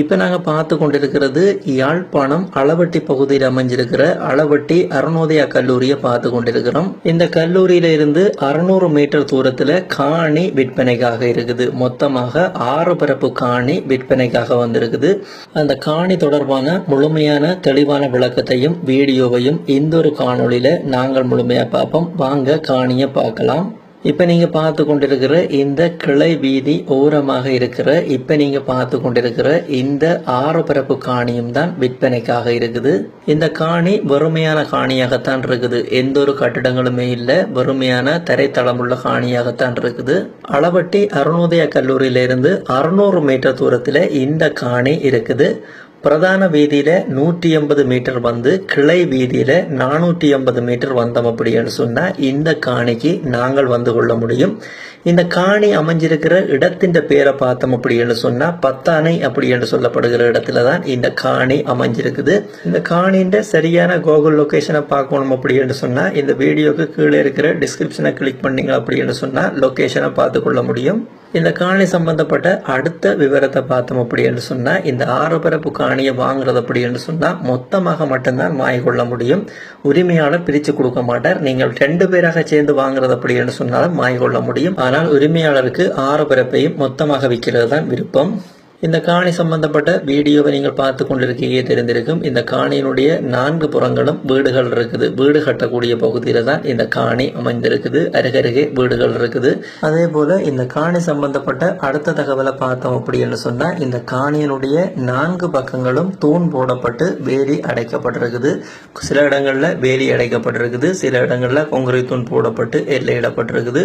இப்போ நாங்கள் பார்த்து கொண்டிருக்கிறது யாழ்ப்பாணம் அளவட்டி பகுதியில் அமைஞ்சிருக்கிற அளவட்டி அருணோதயா கல்லூரியை பார்த்து கொண்டிருக்கிறோம். இந்த கல்லூரியில இருந்து அறுநூறு மீட்டர் தூரத்தில் காணி விற்பனைக்காக இருக்குது. மொத்தமாக ஆறு பரப்பு காணி விற்பனைக்காக வந்திருக்குது. அந்த காணி தொடர்பான முழுமையான தெளிவான விளக்கத்தையும் வீடியோவையும் இந்த ஒரு காணொலியில் நாங்கள் முழுமையாக பார்ப்போம். வாங்க காணியை பார்க்கலாம். இப்போ நீங்கள் பார்த்து கொண்டிருக்கிற இந்த கிளை வீதி ஓரமாக இருக்கிற இப்போ நீங்கள் பார்த்து கொண்டிருக்கிற இந்த ஆறு பரப்பு காணியும் தான் விற்பனைக்காக இருக்குது. இந்த காணி வறுமையான காணியாகத்தான் இருக்குது. எந்த ஒரு கட்டிடங்களுமே இல்லை வறுமையான தரைத்தளமுள்ள காணியாகத்தான் இருக்குது. அளவட்டி அருணோதய கல்லூரியிலிருந்து அறுநூறு மீட்டர் தூரத்தில் இந்த காணி இருக்குது. பிரதான வீதியில் நூற்றி எண்பது மீட்டர் வந்து கிளை வீதியில் நானூற்றி எண்பது மீட்டர் வந்தோம் அப்படின்னு சொன்னால் இந்த காணிக்கு நாங்கள் வந்து கொள்ள முடியும். இந்த காணி அமைஞ்சிருக்கிற இடத்தின் பேரை பார்த்தோம் அப்படின்னு சொன்னால் பத்தானை அப்படி என்று சொல்லப்படுகிற இடத்துல தான் இந்த காணி அமைஞ்சிருக்குது. இந்த காணின்ற சரியான கூகுள் லொக்கேஷனை பார்க்கணும் அப்படின்னு சொன்னால் இந்த வீடியோக்கு கீழே இருக்கிற டிஸ்கிரிப்ஷனை கிளிக் பண்ணிங்க அப்படின்னு சொன்னால் லொக்கேஷனை பார்த்து கொள்ள முடியும். இந்த காணி சம்பந்தப்பட்ட அடுத்த விவரத்தை பார்த்தோம் அப்படி என்று சொன்னால் இந்த ஆறு பரப்பு காணியை வாங்குறது அப்படி என்று சொன்னால் மொத்தமாக மட்டும்தான் வாங்கி கொள்ள முடியும். உரிமையாளர் பிரித்து கொடுக்க மாட்டார். நீங்கள் ரெண்டு பேராக சேர்ந்து வாங்குறது அப்படி என்று சொன்னாலும் வாங்கி கொள்ள முடியும். ஆனால் உரிமையாளருக்கு ஆறு பரப்பையும் மொத்தமாக விற்கிறது தான் விருப்பம். இந்த காணி சம்பந்தப்பட்ட வீடியோவை நீங்கள் பார்த்து கொண்டிருக்கீங்க தெரிந்திருக்கும். இந்த காணியினுடைய நான்கு புறங்களும் வீடுகள் இருக்குது. வீடு கட்டக்கூடிய பகுதியில் தான் இந்த காணி அமைந்திருக்குது. அருகருகே வீடுகள் இருக்குது. அதே போல இந்த காணி சம்பந்தப்பட்ட அடுத்த தகவலை பார்த்தோம் அப்படின்னு சொன்னால் இந்த காணியினுடைய நான்கு பக்கங்களும் தூண் போடப்பட்டு வேலி அடைக்கப்பட்டிருக்குது. சில இடங்களில் வேலி அடைக்கப்பட்டிருக்குது. சில இடங்களில் கொங்குரை தூண் போடப்பட்டு எல்லையிடப்பட்டிருக்குது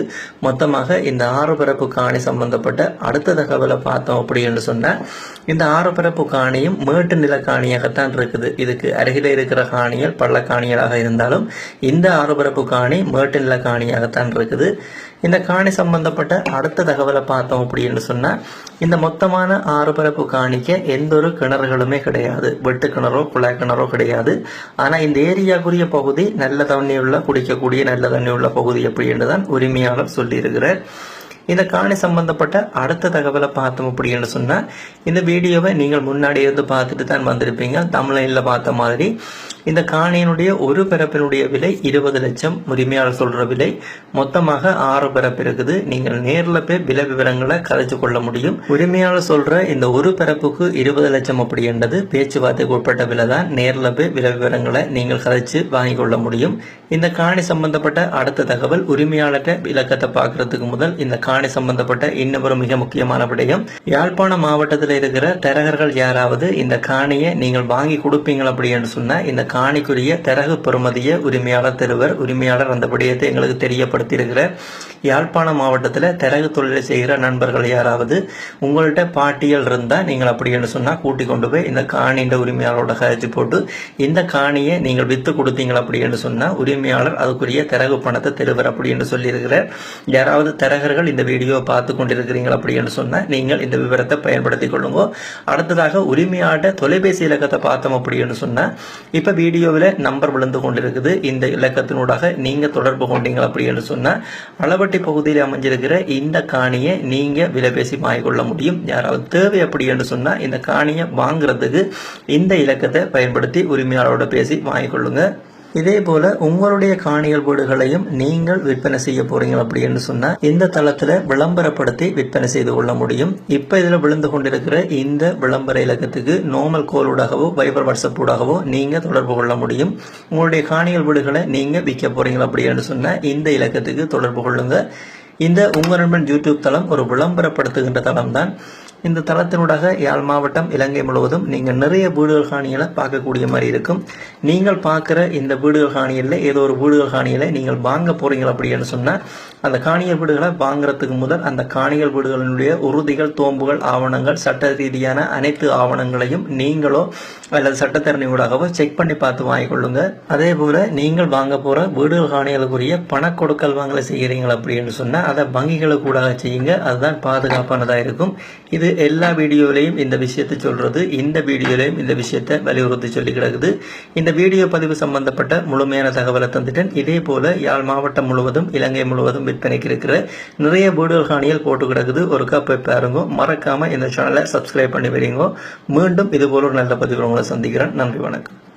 மொத்தமாக இந்த ஆறு பரப்பு காணி சம்பந்தப்பட்ட அடுத்த தகவலை பார்த்தோம் அப்படின்னு சொன்னால் சொன்னா இந்த ஆறுபரப்பு காணியும் மேட்டு நில காணியாகத்தான் இருக்குது. இதுக்கு அருகில் இருக்கிற காணிகள் பள்ளக்காணிகளாக இருந்தாலும் இந்த ஆறுபரப்பு காணி மேட்டு நில காணியாகத்தான் இருக்குது. இந்த காணி சம்பந்தப்பட்ட அடுத்த தகவலை பார்த்தோம் அப்படின்னு சொன்னால் இந்த மொத்தமான ஆறுபரப்பு காணிக்க எந்த ஒரு கிணறுகளுமே கிடையாது. வெட்டு கிணறோ குழாய் கிணறோ கிடையாது. ஆனால் இந்த ஏரியாக்குரிய பகுதி நல்ல தண்ணி உள்ள குடிக்கக்கூடிய நல்ல தண்ணி உள்ள பகுதி அப்படின்னு தான் உரிமையாளர் சொல்லியிருக்கிறார். இந்த காணி சம்பந்தப்பட்ட அடுத்த தகவலை பார்த்தோம் அப்படின்னு சொன்னால் இந்த வீடியோவை நீங்கள் முன்னாடி இருந்து பார்த்துட்டு தான் வந்திருப்பீங்க. தமிழில் பார்த்த மாதிரி இந்த காணியினுடைய ஒரு பிறப்பினுடைய விலை இருபது லட்சம். உரிமையாளர் சொல்கிற விலை மொத்தமாக ஆறு பிறப்பு இருக்குது. நீங்கள் நேரில் போய் விலை விவரங்களை கதைச்சு கொள்ள முடியும். உரிமையாளர் சொல்கிற இந்த ஒரு பிறப்புக்கு இருபது லட்சம் அப்படின்றது பேச்சுவார்த்தைக்கு உட்பட்ட விலை தான். நேரில் போய் விலை விவரங்களை நீங்கள் கதைச்சு வாங்கி கொள்ள முடியும். இந்த காணி சம்பந்தப்பட்ட அடுத்த தகவல் உரிமையாளர்கிட்ட விளக்கத்தை பார்க்கறதுக்கு முதல் இந்த காணி சம்பந்தப்பட்ட இன்னொரு மிக முக்கியமான விடயம். யாழ்ப்பாணம் மாவட்டத்தில் இருக்கிற தரகர்கள் யாராவது இந்த காணியை நீங்கள் வாங்கி கொடுப்பீங்க அப்படின்னு சொன்னால் இந்த காணிக்குரிய தரகு பெறுமதிய உரிமையாளர் தருவர் உரிமையாளர் அந்த விடயத்தை எங்களுக்கு தெரியப்படுத்தியிருக்கிற யாழ்ப்பாணம் மாவட்டத்தில் தரகு தொழிலை செய்கிற நண்பர்கள் யாராவது உங்கள்கிட்ட பாட்டியல் இருந்தால் நீங்கள் அப்படின்னு சொன்னால் கூட்டி கொண்டு போய் இந்த காணின்ற உரிமையாளரோட கழிச்சு போட்டு இந்த காணியை நீங்கள் விற்று கொடுத்தீங்க அப்படின்னு சொன்னால் உரிமையாளர் அதுக்குரிய தரகு பணத்தை தருவர் அப்படின்னு சொல்லியிருக்கிறார். யாராவது தரகர்கள் இந்த வீடியோவை பார்த்து கொண்டிருக்கிறீங்க அப்படின்னு சொன்னால் நீங்கள் இந்த விவரத்தை பயன்படுத்தி கொள்ளுங்க. அடுத்ததாக உரிமையாட தொலைபேசி இலக்கத்தை பார்த்தோம் அப்படின்னு சொன்னால் இப்போ வீடியோவில் நம்பர் விழுந்து கொண்டிருக்குது. இந்த இலக்கத்தினூடாக நீங்கள் தொடர்பு கொண்டீங்க அப்படின்னு சொன்னால் அளவட்டி பகுதியில் அமைஞ்சிருக்கிற இந்த காணியை நீங்கள் விலைபேசி வாங்கிக்கொள்ள முடியும். யாராவது தேவை அப்படின்னு சொன்னால் இந்த காணியை வாங்குறதுக்கு இந்த இலக்கத்தை பயன்படுத்தி உரிமையாளரோட பேசி வாங்கிக்கொள்ளுங்கள் இதே போல உங்களுடைய காணிகள் வீடுகளையும் நீங்கள் விற்பனை செய்ய போறீங்க அப்படின்னு சொன்னா இந்த தளத்துல விளம்பரப்படுத்தி விற்பனை செய்து கொள்ள முடியும். இப்ப இதுல விழுந்து கொண்டிருக்கிற இந்த விளம்பர இலக்கத்துக்கு நோமல் கோலூடாகவோ வைபர் வாட்ஸ்அப் ஊடாகவோ நீங்க தொடர்பு கொள்ள முடியும். உங்களுடைய காணிகள் வீடுகளை நீங்க விற்க போறீங்க அப்படின்னு சொன்னா இந்த இலக்கத்துக்கு தொடர்பு கொள்ளுங்க. இந்த உங்க நண்பன் யூடியூப் தளம் ஒரு விளம்பரப்படுத்துகின்ற தளம் தான் இந்த தளத்தினூடாக யாழ் மாவட்டம் இலங்கை முழுவதும் நீங்கள் நிறைய வீடுகள் காணிகளை பார்க்கக்கூடிய மாதிரி இருக்கும். நீங்கள் பார்க்குற இந்த வீடுகள் காணியில் ஏதோ ஒரு வீடுகள் காணியில் நீங்கள் வாங்க போறீங்க அப்படின்னு சொன்னால் அந்த காணிகள் வீடுகளை வாங்குறதுக்கு முதல் அந்த காணிகள் வீடுகளினுடைய உறுதிகள் தோம்புகள் ஆவணங்கள் சட்ட ரீதியான அனைத்து ஆவணங்களையும் நீங்களோ அல்லது சட்டத்தரணி ஊடாகவோ செக் பண்ணி பார்த்து வாங்கிக்கொள்ளுங்க. அதே போல நீங்கள் வாங்க போற வீடுகள் காணிகளுக்குரிய பண கொடுக்கல் வாங்கலை செய்கிறீங்க அப்படின்னு சொன்னால் அதை வங்கிகளுக்கு ஊடாக செய்யுங்க. அதுதான் பாதுகாப்பானதாக இருக்கும். இது எல்லா வீடியோலையும் இந்த விஷயத்தை சொல்றது இந்த வீடியோலையும் இந்த விஷயத்தை வலியுறுத்தி சொல்லி கிடக்குது. இந்த வீடியோ பதிவு சம்பந்தப்பட்ட முழுமையான தகவலை தந்துட்டேன். இதே போல யாழ் மாவட்டம் முழுவதும் இலங்கை முழுவதும் விற்பனைக்கு இருக்கிற நிறைய வீடுகள் காணிகள் போட்டு கிடக்குது. ஒருக்கா போய் பாருங்க. மறக்காம இந்த சேனலை சப்ஸ்கிரைப் பண்ணி வரீங்க மீண்டும் இது போல ஒரு நல்ல பதிவு உங்களை சந்திக்கிறேன். நன்றி வணக்கம்.